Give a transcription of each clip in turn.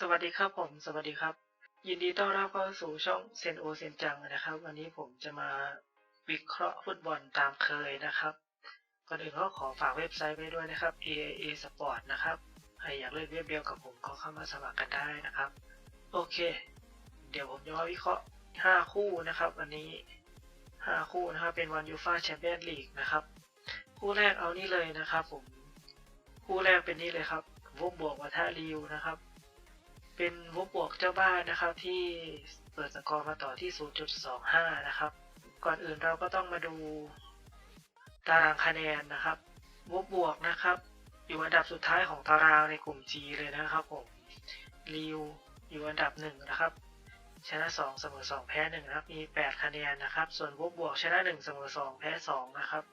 สวัสดีครับผมสวัสดีครับ ยินดีต้อนรับเข้าสู่ช่องเซนโอเซนจังนะครับ วันนี้ผมจะมาวิเคราะห์ฟุตบอลตามเคยนะครับก่อนอื่นก็ขอฝากเว็บไซต์ไว้ด้วยนะครับ AAA Sport นะครับใครอยากเล่นเว็บเดียวกับผมก็เข้ามาสมัครกันได้นะครับ โอเค เดี๋ยวผมจะมาวิเคราะห์ 5 คู่นะครับ วันนี้ 5 คู่นะครับเป็นวันยูฟาแชมเปี้ยนลีกนะครับคู่แรกเอานี่เลยนะครับผมคู่แรกเป็นนี่เลยครับวบบวกวัทาริวนะครับ เป็นวบบวกเจ้าบ้านนะครับ ที่เปิดสกอร์มาต่อที่ 0.25 นะครับ ก่อนอื่นเราก็ต้องมาดูตารางคะแนนนะครับวบบวกนะครับ อยู่อันดับสุดท้ายของตารางในกลุ่ม G เลยนะครับผมริวอยู่อันดับหนึ่งนะครับชนะ 2 เสมอ 2 แพ้ 1 นะครับ มี 8 คะแนนนะครับ ส่วนวบบวกชนะ 1 เสมอ 2 แพ้ 2 นะครับ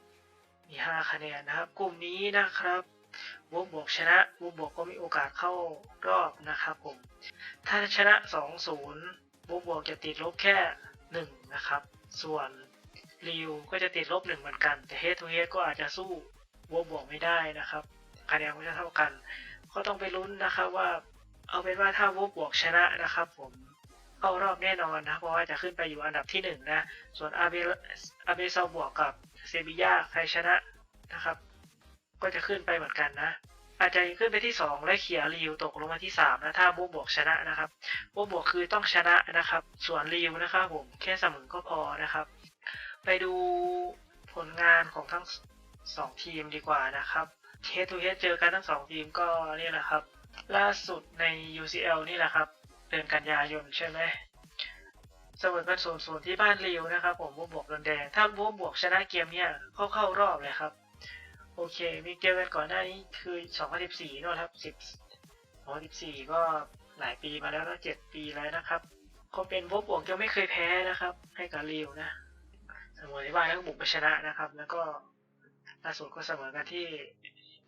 มี 5 คะแนนนะครับ กลุ่มนี้นะครับ วบบวกชนะวบบวกก็มีโอกาสเข้ารอบนะครับผม ถ้าชนะ 2-0วบบวกจะติดลบแค่ 1 นะครับ ส่วนริวก็จะติดลบ 1 เหมือนกัน แต่เฮดทูเฮดก็อาจจะสู้วบบวกไม่ได้นะครับคะแนนก็จะเท่ากัน ก็ต้องไปลุ้นนะครับว่าเอาเป็นว่าถ้าวบบวกชนะนะครับ ผมเข้ารอบแน่นอนนะเพราะว่าจะขึ้นไปอยู่อันดับที่1นะส่วนอาเบอาเบซาบวกกับเซบียาใครชนะนะครับ ก็จะขึ้นไปเหมือนกันนะ อาจจะขึ้นไปที่ 2 และเขียริวตกลงมาที่ 3 นะ ถ้าบวบวกชนะนะครับบวบวกคือต้องชนะนะครับ ส่วนริวนะครับผมแค่เสมอก็พอนะครับ ไปดูผลงานของทั้ง 2 ทีมดีกว่านะครับเทสทูเทสเจอกันทั้ง 2 ทีมก็นี่แหละครับ ล่าสุดใน UCL นี่แหละครับเดือนกันยายนใช่ไหมเสมอกันศูนย์ศูนย์ที่บ้านริวนะครับ ผมบวบวกโดนแดง ถ้าบวบวกชนะเกมเนี้ยเข้าเข้ารอบเลยครับ โอเคมีเกมกันก่อนหน้านี้คือ 2014เนอะครับ 10 2014 ก็หลายปีมาแล้วนะ7ปีแล้วนะครับเขาเป็นบวบวกยังไม่เคยแพ้นะครับ ให้กับริวนะเสมอที่บ้านแล้วก็บุกไปชนะนะครับ แล้วก็ล่าสุดก็เสมอกันที่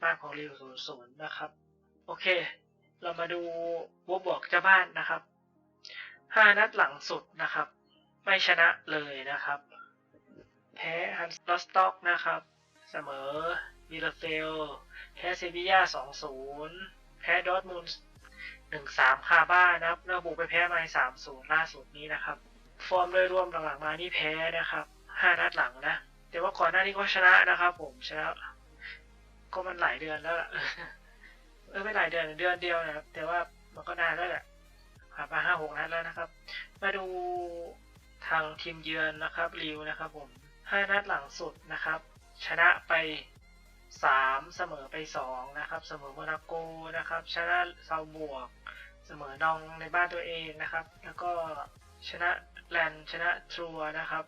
บ้านของริว0-0นย์ศูนย์นะครับ โอเค เรามาดูบวบวกเจ้าบ้านนะครับ5นัดหลังสุดนะครับ ไม่ชนะเลยนะครับ แพ้ฮันสลอสต็อกนะครับ เสมอ วิลเฟลแพ้เซบียา2-0แพ้ดอร์ทมุนด์1-3คาบ้านะครับแล้วบุกไปแพ้ไมา3-0ล่าสุดนี้นะครับ ฟอร์มโดยรวมหลังๆมานี่แพ้นะครับ5นัดหลังนะ แต่ว่าก่อนหน้านี้ก็ชนะนะครับผมชนะก็มันหลายเดือนแล้วล่ะเออไม่หลายเดือนเดือนเดียวนะครับ แต่ว่ามันก็นานแล้วแหละผ่านมาห้าหกนัดแล้วนะครับ มาดูทางทีมเยือนนะครับริวนะครับผมห้านัดหลังสุดนะครับ ชนะไป สามเสมอไปสองนะครับ เสมอโมนาโกนะครับ ชนะซาบวก เสมอนองในบ้านตัวเองนะครับ แล้วก็ชนะแลนชนะทรัวนะครับ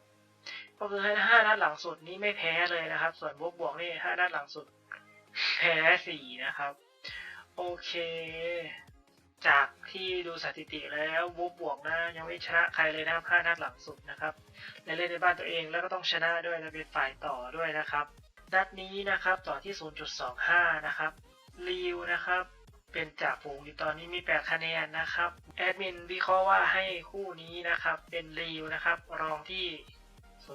ก็คือห้านัดหลังสุดนี้ไม่แพ้เลยนะครับ ส่วนบวกบวกนี่ห้านัดหลังสุด แพ้สี่นะครับ โอเค จากที่ดูสถิติแล้วบวกบวกนะยังไม่ชนะใครเลยนะครับห้านัดหลังสุดนะครับและเล่นในบ้านตัวเองแล้วก็ต้องชนะด้วยและเป็นฝ่ายต่อด้วยนะครับ นัดนี้นะครับต่อที่ 0.25 นะครับริวนะครับ เป็นจ่าฝูงอยู่ตอนนี้มี 8 คะแนนนะครับ แอดมินวิเคราะห์ว่าให้คู่นี้นะครับ เป็นริวนะครับ รองที่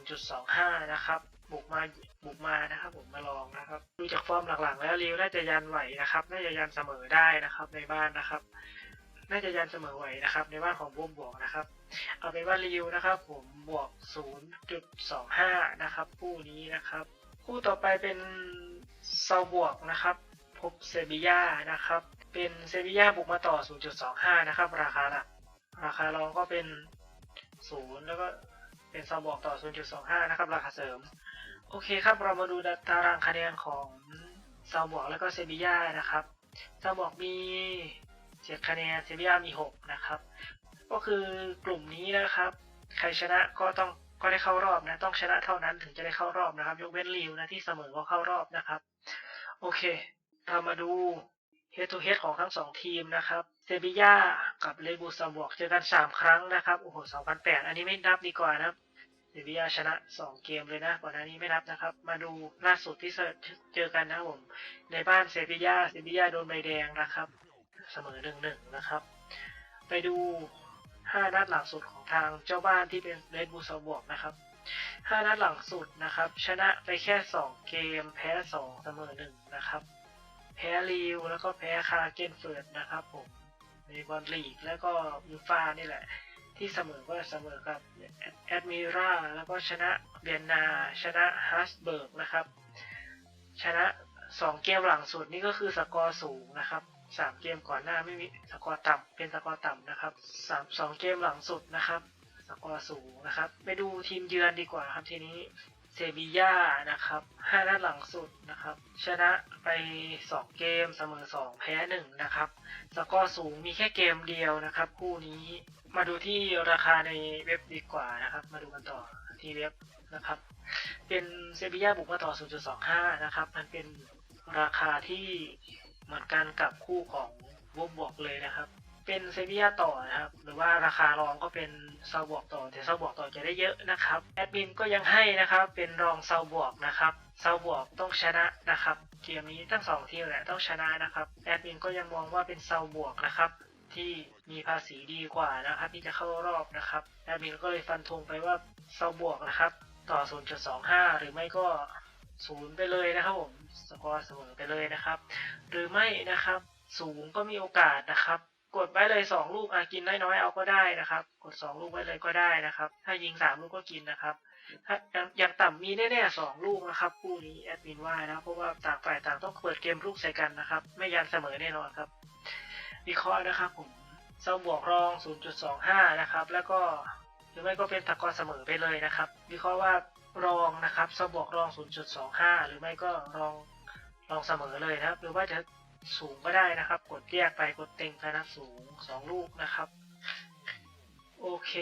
0.25 นะครับบุกมาบุกมานะครับผมมาลองนะครับดูจากฟอร์มหลังๆ แล้วริวน่าจะยันไหวนะครับ น่าจะยันเสมอได้นะครับ ในบ้านนะครับ น่าจะยันเสมอไหวนะครับ ในบ้านของบวมบวกนะครับ เอาเป็นว่าริวนะครับ ผมบวก 0.25 นะครับคู่นี้นะครับ คู่ต่อไปเป็นเซาบวกนะครับ พบเซบียานะครับ เป็นเซบียาบุกมาต่อ 0.25 นะครับ ราคาหลักราคารองก็เป็น 0 แล้วก็เป็นเซาบวกต่อ 0.25 นะครับ ราคาเสริม โอเคครับ เรามาดูตารางคะแนนของเซาบวกแล้วก็เซบียานะครับเซาบวกมี7คะแนนเซบียามี 6 นะครับ ก็คือกลุ่มนี้นะครับ ใครชนะก็ต้อง ก็ได้เข้ารอบนะ ต้องชนะเท่านั้นถึงจะได้เข้ารอบนะครับ ยกเว้นริวนะที่เสมอก็เข้ารอบนะครับ โอเคเรามาดู head to head ของทั้งสองทีมนะครับเซบียากับเลบูซาบวกเจอกัน3ครั้งนะครับโอ้โห2008อันนี้ไม่นับดีกว่านะครับเซบียาชนะ2เกมเลยนะก่อนหน้านี้ไม่นับนะครับ มาดูล่าสุดที่เจอกันนะครับผมในบ้านเซบียาเซบียาโดนใบแดงนะครับ เสมอ1-1นะครับ ไปดู 5 นัดหลังสุดของทางเจ้าบ้านที่เป็นเรดบูลซาบวกนะครับ 5 นัดหลังสุดนะครับ ชนะไปแค่ 2 เกม แพ้ 2 เสมอ 1 นะครับ แพ้ริวแล้วก็แพ้คาเกนเฟิร์ดนะครับผมในบอลลีกแล้วก็ยูฟานี่แหละ ที่เสมอก็เสมอกับแอดมิราแล้วก็ชนะเบียนนา ชนะฮัสเบิร์กนะครับ ชนะสองเกมหลังสุดนี่ก็คือสกอร์สูงนะครับ สามเกมก่อนหน้าไม่มีสกอร์ต่ำเป็นสกอร์ต่ำนะครับสามสองเกมหลังสุดนะครับสกอร์สูงนะครับ ไปดูทีมเยือนดีกว่าครับทีนี้เซบีย่านะครับห้านัดหลังสุดนะครับ ชนะไปสองเกมเสมอสองแพ้หนึ่งนะครับ สกอร์สูงมีแค่เกมเดียวนะครับ คู่นี้มาดูที่ราคาในเว็บดีกว่านะครับ มาดูกันต่อที่เว็บนะครับ เป็นเซบีย่าบุกมาต่อ 0.25 นะครับ มันเป็นราคาที่ เหมือนกันกับคู่ของวบวกเลยนะครับ เป็นเซบียต่อนะครับ หรือว่าราคารองก็เป็นเซาบวกต่อ แต่เซาบวกต่อจะได้เยอะนะครับแอดมินก็ยังให้นะครับ เป็นรองเซาบวกนะครับเซาบวกต้องชนะนะครับเกมนี้ทั้งสองทีมแหละต้องชนะนะครับแอดมินก็ยังมองว่าเป็นเซาบวกนะครับที่มีภาษีดีกว่านะครับ ที่จะเข้ารอบนะครับแอดมินก็เลยฟันธงไปว่าเซาบวกนะครับ ต่อ 0.25 หรือไม่ก็ศูนย์ไปเลยนะครับผม สกอร์เสมอไปเลยนะครับ หรือไม่นะครับ สูงก็มีโอกาสนะครับ กดไว้เลย 2 ลูกอากินน้อยๆเอาก็ได้นะครับ กด 2 ลูกไว้เลยก็ได้นะครับ ถ้ายิง 3 ลูกก็กินนะครับ ถ้าอย่างอย่างต่ำมีแน่ๆสองลูกนะครับคู่นี้แอดมินว่านะเพราะว่าต่างฝ่ายต่างต้องเปิดเกมลูกใส่กันนะครับ ไม่ยันเสมอแน่นอนครับวิเคราะห์นะครับผมเซาบวกรอง 0.25 นะครับ แล้วก็หรือไม่ก็เป็นตะกอนเสมอไปเลยนะครับ วิเคราะห์ว่า รองนะครับเซบวกรอง 0.25 หรือไม่ก็รองรองเสมอเลยนะครับ หรือว่าจะสูงก็ได้นะครับ กดแยกไปกดเต็งไปนะสูง 2 ลูกนะครับ โอเค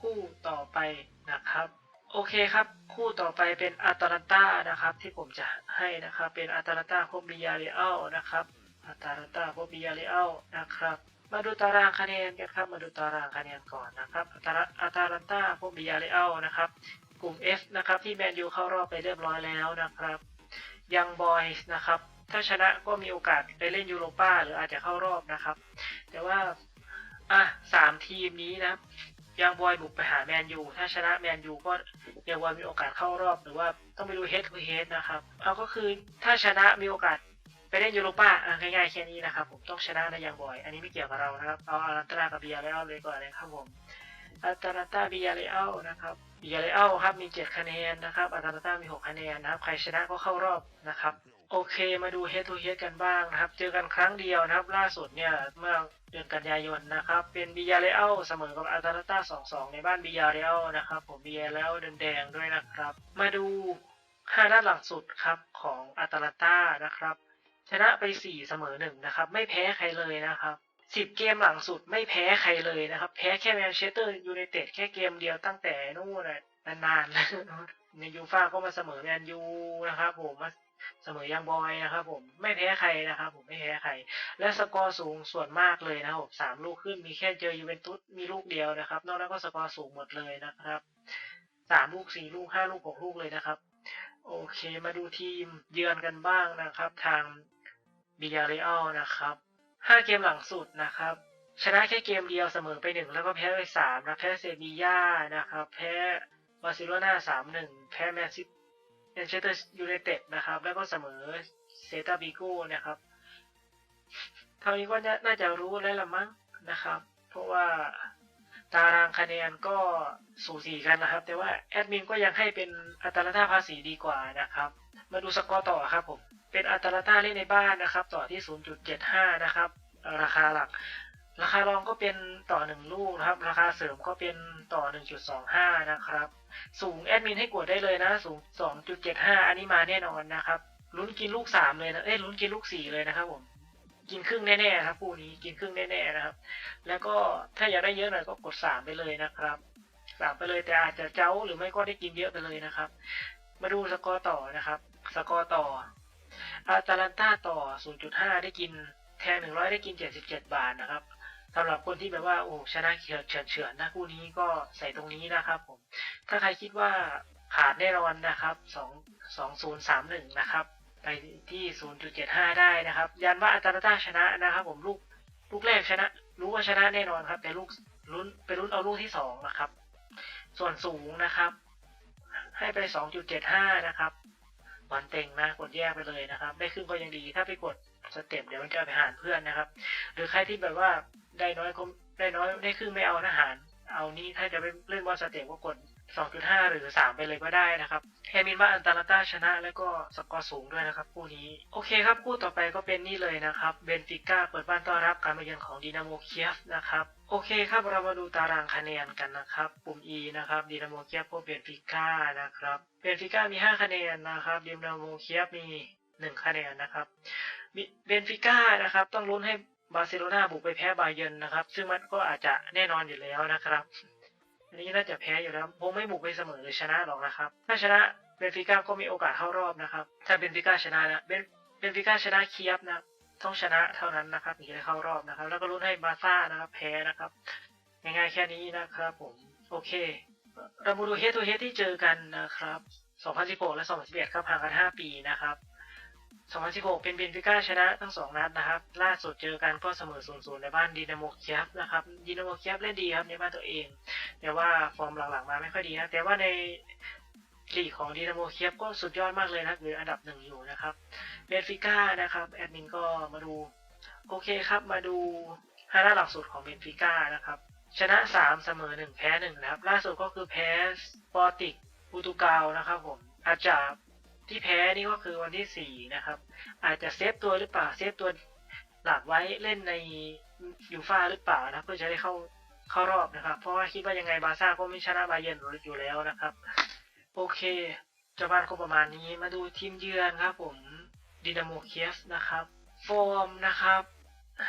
คู่ต่อไปนะครับ โอเคครับ คู่ต่อไปเป็นอาตาลันตานะครับ ที่ผมจะให้นะครับ เป็นอาตาลันตาพบบิยาเรอัลนะครับอาตาลันตาพบบิยาเรอัลนะครับมาดูตารางคะแนนกันครับ มาดูตารางคะแนนก่อนนะครับอาตาอาตาลันตาพบบิยาเรอัลนะครับ กลุ่ม F นะครับที่แมนยูเข้ารอบไปเรียบร้อยแล้วนะครับยังบอยส์นะครับ ถ้าชนะก็มีโอกาสไปเล่นยูโรป้าหรืออาจจะเข้ารอบนะครับ แต่ว่าอะสามทีมนี้นะยังบอยบุกไปหาแมนยูถ้าชนะแมนยูก็ยังบอยมีโอกาสเข้ารอบหรือว่าต้องไปดูเฮดทูเฮดนะครับเอาก็คือถ้าชนะมีโอกาสไปเล่นยูโรป้าง่ายๆแค่นี้นะครับ ผมต้องชนะนะยังบอย อันนี้ไม่เกี่ยวกับเรานะครับ เอาอารันตรากับเบียร์เรอัลเลยก่อนเลยครับผมอาตาลันตาเบียร์เรอัลนะครับ ยร์เรอัลครับมีเจ็ดคะแนนนะครับอาตาลันตามีหกคะแนนนะครับ ใครชนะก็เข้ารอบนะครับ โอเคมาดูเฮดทูเฮดกันบ้างนะครับ เจอกันครั้งเดียวนะครับ ล่าสุดเนี่ยเมื่อเดือนกันยายนนะครับ เป็นบิยาเรอัลเสมอกับอาตาลันตา2-2 ในบ้านบิยาเรอัลนะครับ ผมบิยาเรอัลแดงด้วยนะครับ มาดูห้านัดหลังสุดครับของอาตาลันตานะครับ ชนะไป 4 เสมอ1นะครับ ไม่แพ้ใครเลยนะครับ 10เกมหลังสุดไม่แพ้ใครเลยนะครับ แพ้แค่แมนเชสเตอร์ยูไนเต็ดแค่เกมเดียวตั้งแต่นู่นน่ะนานๆในยูฟ่าก็มาเสมอแมนยูนะครับผมมาเสมอยังบอยนะครับผมไม่แพ้ใครนะครับ ผมไม่แพ้ใคร และสกอร์สูงส่วนมากเลยนะครับสามลูกขึ้นมีแค่เจอยูเวนตุสมีลูกเดียวนะครับ นอกนั้นก็สกอร์สูงหมดเลยนะครับสามลูกสี่ลูกห้าลูกหกลูกเลยนะครับ โอเคมาดูทีมเยือนกันบ้างนะครับ ทางบิยาเรอัลนะครับ ห้าเกมหลังสุดนะครับ ชนะแค่เกมเดียวเสมอไปหนึ่งแล้วก็แพ้ไปสามนะแพ้เซบีย่านะครับ แพ้บาร์เซโลนาสามหนึ่งแพ้แมนซิตี้แมนเชสเตอร์ยูไนเต็ดนะครับ แล้วก็เสมอเซตาบิโก้นะครับเท่านี้ก็น่าจะรู้แล้วละมั้งนะครับ เพราะว่าตารางคะแนนก็สูสีกันนะครับ แต่ว่าแอดมินก็ยังให้เป็นอัตราค่าภาษีดีกว่านะครับ มาดูสกอร์ต่อครับผม เป็นอัตราค่าเล่นในบ้านนะครับ ต่อที่ 0.75 นะครับ ราคาหลัก ราคารองก็เป็นต่อ 1 ลูกนะครับ ราคาเสริมก็เป็นต่อ 1.25 นะครับ สูงแอดมินให้กดได้เลยนะ สูง 2.75 อันนี้มาแน่นอนนะครับ ลุ้นกินลูก 3 เลยนะ เอ้ยลุ้นกินลูก 4 เลยนะครับผม กินครึ่งแน่ๆครับคู่นี้ กินครึ่งแน่ๆนะครับ แล้วก็ถ้าอยากได้เยอะหน่อยก็กด 3 ไปเลยนะครับ 3 ไปเลยแต่อาจจะเจ้าหรือไม่ก็ได้กินเยอะไปเลยนะครับ มาดูสกอร์ต่อนะครับ สกอร์ต่อ อาตาลันตาต่อ 0.5 ได้กินแทน100 ได้กิน 77 บาทนะครับสำหรับคนที่แบบว่าโอ้ชนะเฉือนเฉือนเฉือนนะคู่นี้ก็ใส่ตรงนี้นะครับผม ถ้าใครคิดว่าขาดแน่นอนนะครับ 2 2031 นะครับ ไปที่ 0.75 ได้นะครับ ยันว่าอัตราต้าชนะนะครับ ผมลูกลูกแรกชนะ รู้ว่าชนะแน่นอนครับ แต่ลูกลุ้นไปลุ้นเอาลูกที่ 2 นะครับ ส่วนสูงนะครับ ให้ไป 2.75 นะครับ บอลเต็งนะกดแยกไปเลยนะครับ ได้ครึ่งก็ยังดีถ้าไปกดสเต็ปเดี๋ยวมันจะไปหารเพื่อนนะครับ หรือใครที่แบบว่าได้น้อยก็ได้น้อยได้ครึ่งไม่เอาทหารเอานี้ถ้าจะไปเล่นบอลสเต็ปก็กด 2.5 หรือ 3 ไปเลยก็ได้นะครับแฮมินว่าอันตาลาต้าชนะแล้วก็สกอร์สูงด้วยนะครับคู่นี้ โอเคครับคู่ต่อไปก็เป็นนี่เลยนะครับเบนฟิก้าเปิดบ้านต้อนรับการมาเยือนของดินาโมเคียฟนะครับโอเคครับเรามาดูตารางคะแนนกันนะครับ ปุ่ม E นะครับดินาโมเคียฟพบเบนฟิก้านะครับเบนฟิก้ามี 5 คะแนนนะครับดินาโมเคียฟมี 1 คะแนนนะครับเบนฟิก้านะครับต้องลุ้นให้บาร์เซโลนาบุกไปแพ้บาเยิร์นนะครับซึ่งมันก็อาจจะแน่นอนอยู่แล้วนะครับ อันนี้น่าจะแพ้อยู่แล้วคงไม่บุกไปเสมอหรือชนะหรอกนะครับ ถ้าชนะเบนฟิก้าก็มีโอกาสเข้ารอบนะครับ ถ้าเบนฟิก้าชนะนะเบนเบนฟิก้าชนะเคียบนะต้องชนะเท่านั้นนะครับถึงจะเข้ารอบนะครับ แล้วก็ลุ้นให้บาซ่านะครับแพ้นะครับง่ายๆแค่นี้นะครับผมโอเค เรามาดูเฮดทูเฮดที่เจอกันนะครับ 2016 และ 2011 ครับห่างกัน 5 ปีนะครับ 2016 เป็นเบนฟิก้าชนะทั้ง2นัดนะครับ ล่าสุดเจอกันก็เสมอ 0-0 ในบ้านดีนาโมเคียฟนะครับดีนาโมเคียฟเล่นดีครับในบ้านตัวเอง แต่ว่าฟอร์มหลังๆมาไม่ค่อยดีนะ แต่ว่าในลีกของดีนาโมเคียฟก็สุดยอดมากเลยนะหรืออันดับหนึ่งอยู่นะครับเบนฟิก้านะครับแอดมินก็มาดูโอเคครับมาดูฮาน่าหลักสุดของเบนฟิก้านะครับชนะ 3 เสมอ 1 แพ้ 1 นะครับ ล่าสุดก็คือแพ้สปอร์ติกปรตุเกสนะครับผมอาจจะ ที่แพ้นี่ก็คือวันที่ 4 นะครับ อาจจะเซฟตัวหรือเปล่า เซฟตัวหลักไว้เล่นในยูฟ่าหรือเปล่านะเพื่อจะได้เข้าเข้ารอบนะครับ เพราะว่าคิดว่ายังไงบาซ่าก็ไม่ชนะบาเยิร์นอยู่แล้วนะครับ โอเคเจ้าบ้านก็ประมาณนี้มาดูทีมเยือนครับผมดินาโมเคียฟนะครับ ฟอร์มนะครับ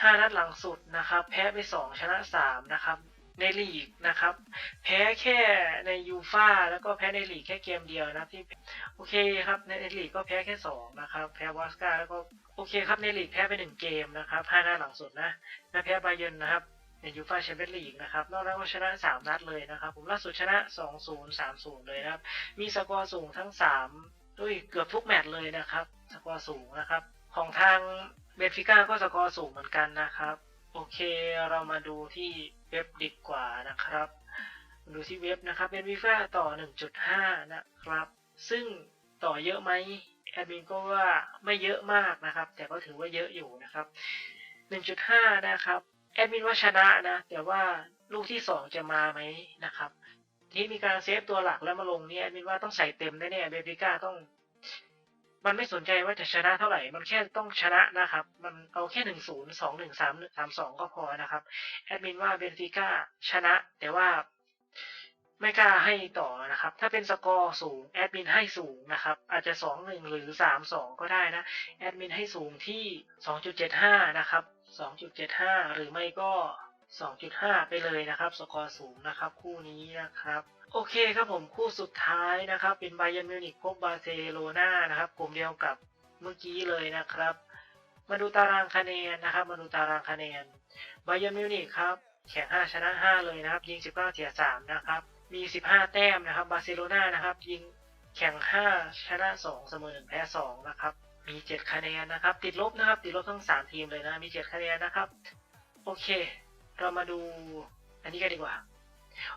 ห้านัดหลังสุดนะครับ แพ้ไปสองชนะสามนะครับ ในลีกนะครับ แพ้แค่ในยูฟาแล้วก็แพ้ในลีกแค่เกมเดียวนะที่โอเคครับในลีกก็แพ้แค่สองนะครับแพ้วอสกาแล้วก็โอเคครับในลีกแพ้ไปหนึ่งเกมนะครับห้านัดหลังสุดนะและแพ้บาเยนนะครับในยูฟาแชมเปี้ยนลีกนะครับ นอกนั้นก็ชนะ 3 นัดเลยนะครับ ผมล่าสุดชนะ 2-0 3-0 เลยนะครับ มีสกอร์สูงทั้ง 3 ด้วยเกือบทุกแมตช์เลยนะครับ สกอร์สูงนะครับ ของทางเบนฟิก้าก็สกอร์สูงเหมือนกันนะครับ โอเค เรามาดูที่ เว็บดีกว่านะครับ ดูที่เว็บนะครับเบนฟิก้าต่อ 1.5 นะครับ ซึ่งต่อเยอะไหมแอดมินก็ว่าไม่เยอะมากนะครับ แต่ก็ถือว่าเยอะอยู่นะครับ 1.5 นะครับแอดมินว่าชนะนะ แต่ว่าลูกที่สองจะมาไหมนะครับ ที่มีการเซฟตัวหลักแล้วมาลงเนี่ยแอดมินว่าต้องใส่เต็มแน่ๆเบฟิก้าต้อง มันไม่สนใจว่าจะชนะเท่าไหร่ มันแค่ต้องชนะนะครับ มันเอาแค่หนึ่งศูนย์สองหนึ่งสามสามสองก็พอนะครับ แอดมินว่าเบนฟิก้าชนะ แต่ว่าไม่กล้าให้ต่อนะครับ ถ้าเป็นสกอร์สูงแอดมินให้สูงนะครับ อาจจะสองหนึ่งหรือสามสองก็ได้นะ แอดมินให้สูงที่สองจุดเจ็ดห้านะครับ2.75หรือไม่ก็ 2.5 ไปเลยนะครับ สกอร์สูงนะครับ คู่นี้นะครับโอเคครับผมคู่สุดท้ายนะครับ เป็นไบย r n m มิวนิกพบบาร์เซโลนานะครับกลุ่มเดียวกับเมื่อกี้เลยนะครับ มาดูตารางคะแนนนะครับ มาดูตารางคะแนนไบย r n m มิวนิกครับแข่ง5ชนะ 5 เลยนะครับ ยิง 19 เสีย 3 นะครับ มี 15 แต้มนะครับบาร์เซโลนานะครับ ยิงแข่ง 5 ชนะ 2 เสมอ 1 แพ้ 2 นะครับ มี 7 คะแนนนะครับ ติดลบนะครับ ติดลบทั้ง 3 ทีมเลยนะ มี 7 คะแนนนะครับ โอเค เรามาดูอันนี้กันดีกว่า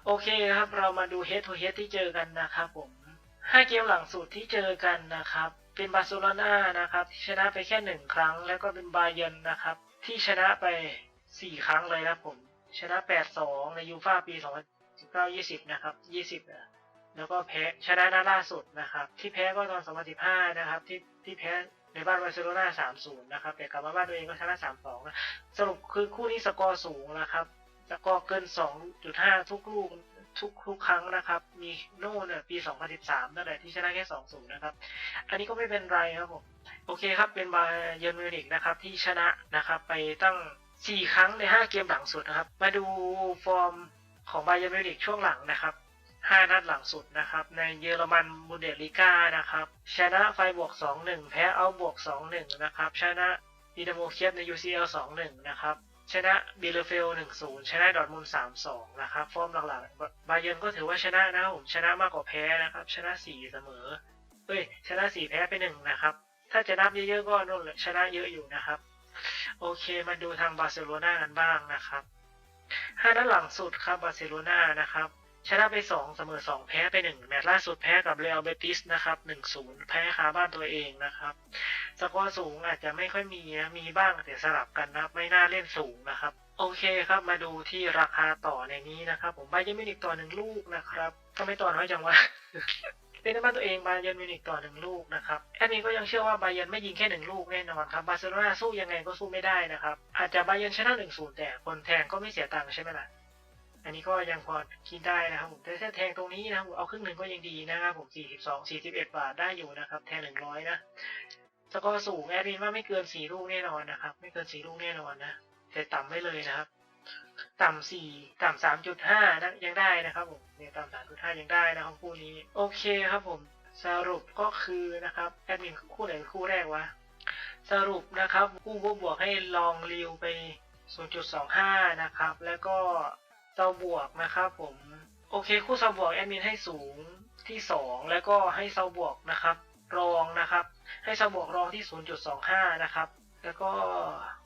โอเคครับ เรามาดู head to head ที่เจอกันนะครับผม5เกมหลังสุดที่เจอกันนะครับ เป็นบาร์เซโลนานะครับที่ชนะไปแค่1ครั้ง แล้วก็เป็นบาเยนนะครับ ที่ชนะไป4ครั้งเลยนะผม ชนะ8-2ในยูฟ่าปี2019-20นะครับ20นะแล้วก็แพ้ชนะนัดล่าสุดนะครับ ที่แพ้ก็ตอน2015นะครับ ที่ที่แพ้ ในบ้านบาร์เซโลนา3-0นะครับ แต่กลับมาบ้านตัวเองก็ชนะ3-2นะ สรุปคือคู่นี้สกอร์สูงนะครับ สกอร์เกิน2.5ทุกลูกทุกทุกครั้งนะครับ มีโน่เนี่ยปี 2013 นั่นแหละที่ชนะแค่2-0 นะครับ อันนี้ก็ไม่เป็นไรครับผม โอเคครับ เป็นบาเยิร์มิวนิกนะครับที่ชนะนะครับ ไปตั้ง 4 ครั้งใน 5 เกมหลังสุดนะครับ มาดูฟอร์มของบาเยิร์มิวนิกช่วงหลังนะครับ 5 นัดหลังสุดนะครับ ในเยอรมันบูเดลิก้านะครับ ชนะไฟบวก 2-1 แพ้เอาบวก 2-1 นะครับ ชนะดีนาโมเคียบใน UCL 2-1 นะครับ ชนะบิเลเฟล 1-0 ชนะดอทมุน3-2 นะครับ ฟอร์มหลังๆบาเยิร์นก็ถือว่าชนะนะผม ชนะมากกว่าแพ้นะครับ ชนะ 4 เสมอ เอ้ย ชนะ 4 แพ้ไป 1 นะครับ ถ้าจะนับเยอะๆก็นู่นแหละชนะเยอะอยู่นะครับ โอเค มาดูทางบาร์เซโลนากันบ้างนะครับ 5 นัดหลังสุดครับบาร์เซโลนานะครับ ชนะไป 2 เสมอ 2 แพ้ไป 1 แมตช์ล่าสุดแพ้กับเรอัลเบติสนะครับ 1-0 แพ้คาบ้านตัวเองนะครับ สกอร์สูงอาจจะไม่ค่อยมีนะมีบ้างแต่สลับกันนะครับไม่น่าเล่นสูงนะครับ โอเคครับมาดูที่ราคาต่อในนี้นะครับ ผมบาเยร์นมิวนิกต่อหนึ่งลูกนะครับทำไม่ต่อน้อยจังวะเป็นในบ้านตัวเองบาเยร์นมิวนิกต่อหนึ่งลูกนะครับแอดมินก็ยังเชื่อว่าบาเยร์นไม่ยิงแค่หนึ่งลูกแน่นอนครับบาร์เซโลนาสู้ยังไงก็สู้ไม่ได้นะครับอาจจะบาเยร์นชนะหนึ่งศูนย์แต่คนแทงก็ไม่เสียตังค์ใช่ไหมล่ะ อันนี้ก็ยังพอคิดได้นะครับผมแต่ถ้าแทงตรงนี้นะครับผมเอาครึ่งหนึ่งก็ยังดีนะครับผม 42 41 บาทได้อยู่นะครับ แทง 100 นะสกอร์สูงแอดมินว่าไม่เกิน 4 ลูกแน่นอนนะครับ ไม่เกิน 4 ลูกแน่นอนนะ แต่ต่ำไว้เลยนะครับ ต่ำสี่ต่ำสามจุดห้านะยังได้นะครับผมเนี่ยต่ำสามจุดห้ายังได้นะครับคู่นี้ โอเคครับผมสรุปก็คือนะครับแอดมินคู่ไหนคู่แรกวะสรุปนะครับคู่บวกบวกให้ลองริวไป 0.25 นะครับ แล้วก็ ซาบวกนะครับผมโอเคคู่เซาบวกแอดมินให้สูงที่ 2 แล้วก็ให้เซาบวกนะครับรองนะครับ ให้เซาบวกรองที่ 0.25 นะครับ แล้วก็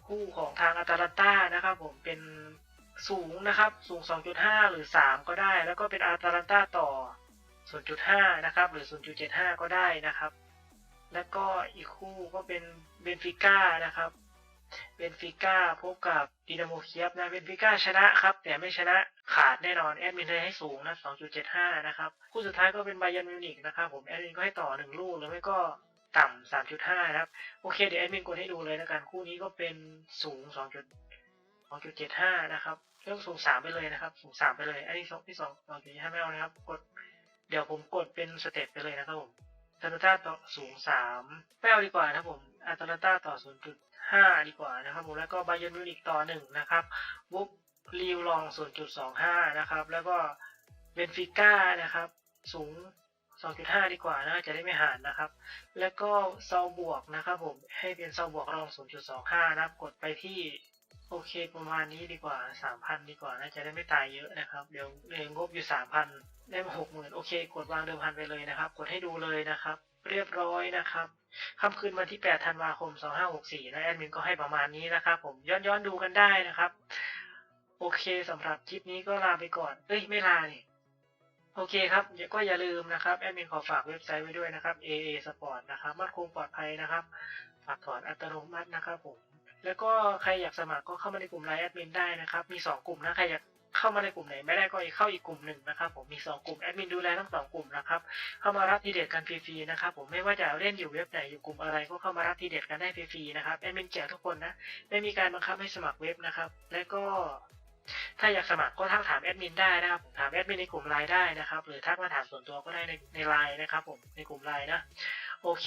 คู่ของทางอัตแลนตานะครับ ผมเป็นสูงนะครับสูง 2.5 หรือ 3 ก็ได้ แล้วก็เป็นอัตแลนตาต่อ 0.5 นะครับหรือ 0.75 ก็ได้นะครับ แล้วก็อีกคู่ก็เป็นเบนฟิก้านะครับ เบนฟิก้าพบกับดินาโมเคียบนะเบนฟิก้าชนะครับ แต่ไม่ชนะขาดแน่นอนแอดมินเลยให้สูงนะ 2.75 นะครับคู่สุดท้ายก็เป็นไบยร์นมิวนิกนะครับผมแอดมินก็ให้ต่อ 1 ลูกหรือไม่ก็ต่ำ 3.5 นะครับ โอเค เดี๋ยวแอดมินกดให้ดูเลยนะกันคู่นี้ก็เป็นสูง 2.2.75 นะครับเรื่องสูง 3 ไปเลยนะครับ สูง 3 ไปเลยอันนี้สองที่2 2.75ไม่เอานะครับกดเดี๋ยวผมกดเป็นสเต็ปไปเลยนะครับผมอัตแลนตาต่อสูง 3 ไม่เอาดีกว่านะครับผมอัตแลนตาต่อ 0.5ดีกว่านะครับผมแล้วก็ไบเยนมิวนิกต่อ 1 นะครับวุบลีวลอง 0.25 นะครับ แล้วก็เบนฟิก้านะครับสูง 2.5 ดีกว่านะจะได้ไม่หารนะครับ แล้วก็เซาบวกนะครับผมให้เป็นเซาบวกรอง 0.25 นะครับ กดไปที่โอเคประมาณนี้ดีกว่า 3,000 ดีกว่านะจะได้ไม่ตายเยอะนะครับ เดี๋ยวเองงบอยู่ 3,000 ได้มา 60,000 โอเค กดวางเดิมพันไปเลยนะครับ กดให้ดูเลยนะครับ เรียบร้อยนะครับ ค่ำคืนวันที่ 8 ธันวาคม 2564 นะแอดมินก็ให้ประมาณนี้นะครับผมย้อนย้อนดูกันได้นะครับ โอเคสำหรับคลิปนี้ก็ลาไปก่อน เอ้ยไม่ลาเนี่ยโอเคครับก็อย่าลืมนะครับแอดมินขอฝากเว็บไซต์ไว้ด้วยนะครับ AA Sport นะครับมั่นคงปลอดภัยนะครับฝากถอนอัตโนมัตินะครับผมแล้วก็ใครอยากสมัครก็เข้ามาในกลุ่มไลน์แอดมินได้นะครับ มี 2 กลุ่มนะใครอยาก เข้ามาในกลุ่มไหนไม่ได้ก็เข้าอีกกลุ่มหนึ่งนะครับผมมี 2 กลุ่มแอดมินดูแลทั้งสองกลุ่มนะครับเข้ามารับทีเด็ดกันฟรีๆนะครับผมไม่ว่าจะเล่นอยู่เว็บไหนอยู่กลุ่มอะไรก็เข้ามารับทีเด็ดกันได้ฟรีๆนะครับแอดมินแจกทุกคนนะไม่มีการบังคับให้สมัครเว็บนะครับและก็ถ้าอยากสมัครก็ทักถามแอดมินได้นะครับถามแอดมินในกลุ่มไลน์ได้นะครับ หรือทักมาถามส่วนตัวก็ได้ในในไลน์นะครับผมในกลุ่มไลน์นะ โอเค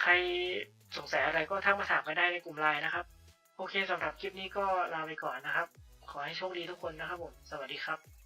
ใครสงสัยอะไรก็ทักมาถามกันได้ในกลุ่มไลน์นะครับ โอเคสำหรับคลิปนี้ก็ลาไปก่อนนะครับ ขอให้โชคดีทุกคนนะครับผม สวัสดีครับ